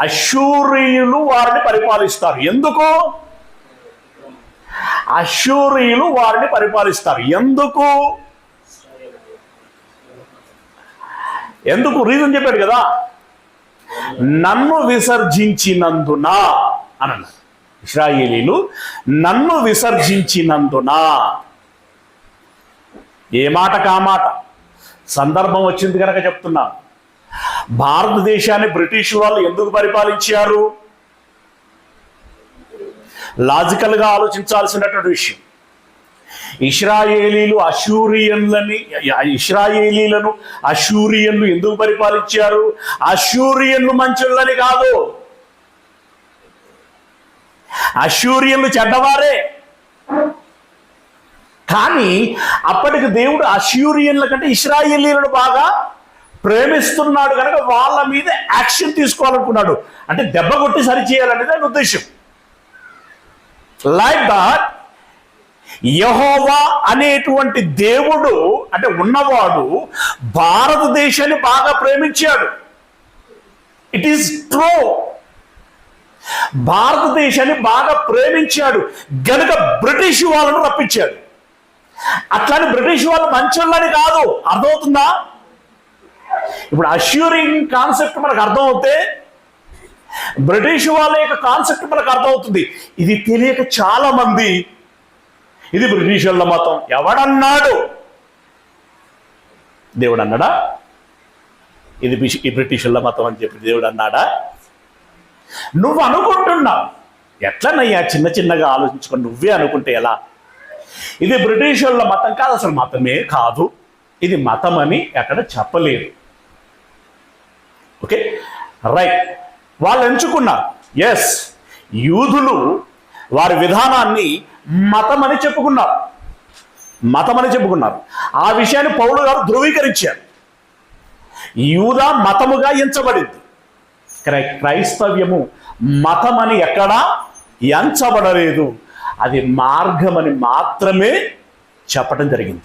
అశూరియులు వారిని పరిపాలిస్తారు. ఎందుకు? అశూరియులు వారిని పరిపాలిస్తారు. ఎందుకు? ఎందుకు? రీజన్ చెప్పాడు కదా. నన్ను విసర్జించినందున అన్నాడు. ఇస్రాయేలీలు నన్ను విసర్జించినందున. ఏ మాట? కామాట సందర్భం వచ్చింది కనుక చెప్తున్నాను. భారతదేశాన్ని బ్రిటిష్ వాళ్ళు ఎందుకు పరిపాలించారు? లాజికల్గా ఆలోచించాల్సినటువంటి విషయం. ఇస్రాయేలీలు అశూరియన్లని ఇస్రాయేలీలను అశూరియన్లు ఎందుకు పరిపాలించారు? అశూరియన్లు మంచులని కాదు. అశూరియన్లు చెడ్డవారే. కానీ అప్పటికి దేవుడు అశూరియన్ల కంటే ఇస్రాయేలీలను బాగా ప్రేమిస్తున్నాడు కనుక వాళ్ళ మీద యాక్షన్ తీసుకోవాలనుకున్నాడు. అంటే దెబ్బ కొట్టి సరిచేయాలనేది ఆయన ఉద్దేశం లైక్ దట్ యహోవా అనేటువంటి దేవుడు అంటే ఉన్నవాడు భారతదేశాన్ని బాగా ప్రేమించాడు. ఇట్ ఈస్ ట్రూ భారతదేశాన్ని బాగా ప్రేమించాడు. గనుక బ్రిటిష్ వాళ్ళను రప్పించాడు. అట్లానే బ్రిటిష్ వాళ్ళు మంచోళ్ళని కాదు. అర్థమవుతుందా? ఇప్పుడు అష్యూరింగ్ కాన్సెప్ట్ మనకు అర్థమవుతే బ్రిటిష్ వాళ్ళ యొక్క కాన్సెప్ట్ మనకు అర్థమవుతుంది. ఇది తెలియక చాలా మంది ఇది బ్రిటిష్ వాళ్ళ మతం. ఎవడన్నాడు? దేవుడు అన్నాడా ఇది ఈ బ్రిటిష్ వాళ్ళ మతం అని చెప్పి దేవుడు అన్నాడా నువ్వు అనుకుంటున్నావు ఎట్లనయ్యా? చిన్న చిన్నగా ఆలోచించుకొని నువ్వే అనుకుంటే ఎలా? ఇది బ్రిటిష్ వాళ్ళ మతం కాదు అసలు మతమే కాదు. ఇది మతం అని ఎక్కడ చెప్పలేదు. ఓకే రైట్ వాళ్ళు ఎంచుకున్నారు. ఎస్ యూదులు వారి విధానాన్ని మతం అని చెప్పుకున్నారు. మతం అని చెప్పుకున్నారు. ఆ విషయాన్ని పౌరులు గారు ధృవీకరించారు. యూదా మతముగా ఎంచబడింది. క్రైస్తవ్యము మతం అని ఎక్కడా ఎంచబడలేదు. అది మార్గమని మాత్రమే చెప్పడం జరిగింది.